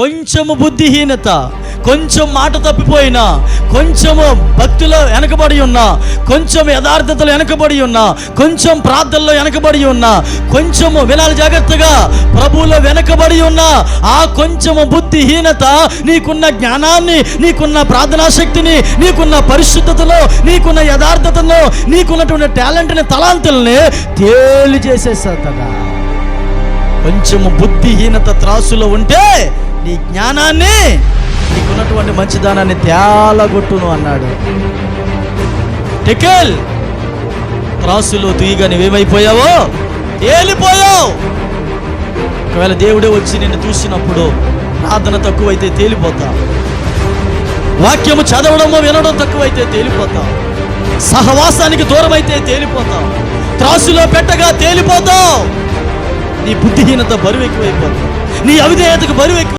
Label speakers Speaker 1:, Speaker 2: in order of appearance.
Speaker 1: కొంచెము బుద్ధిహీనత కొంచెం మాట తప్పిపోయినా కొంచెము భక్తిలో వెనకబడి ఉన్నా కొంచెం యథార్థతలో వెనకబడి ఉన్నా కొంచెం ప్రార్థనలో వెనకబడి ఉన్నా కొంచెము వినాలి జాగ్రత్తగా ప్రభువులో వెనకబడి ఉన్నా ఆ కొంచెము బుద్ధిహీనత నీకున్న జ్ఞానాన్ని నీకున్న ప్రార్థనా శక్తిని నీకున్న పరిశుద్ధతలో నీకున్న యథార్థతలో నీకున్నటువంటి టాలెంట్ని తలాంతుల్ని తేలి చేసేస్తాడా కొంచెము బుద్ధిహీనత త్రాసులో ఉంటే నీ జ్ఞానాన్ని నీకున్నటువంటి మంచిదానాన్ని తేలగొట్టును అన్నాడు. టెకెల్ త్రాసులో తీయగా నువ్వేమైపోయావో? తేలిపోయావు. ఒకవేళ దేవుడే వచ్చి నిన్ను చూసినప్పుడు ప్రార్థన తక్కువైతే తేలిపోతా. వాక్యము చదవడమో వినడం తక్కువైతే తేలిపోతాం. సహవాసానికి దూరం అయితే తేలిపోతాం. త్రాసులో పెట్టగా తేలిపోతావు. నీ బుద్ధిహీనత బరువు ఎక్కువైపోతుంది. నీ అవిధేయతకు బరువు ఎక్కువ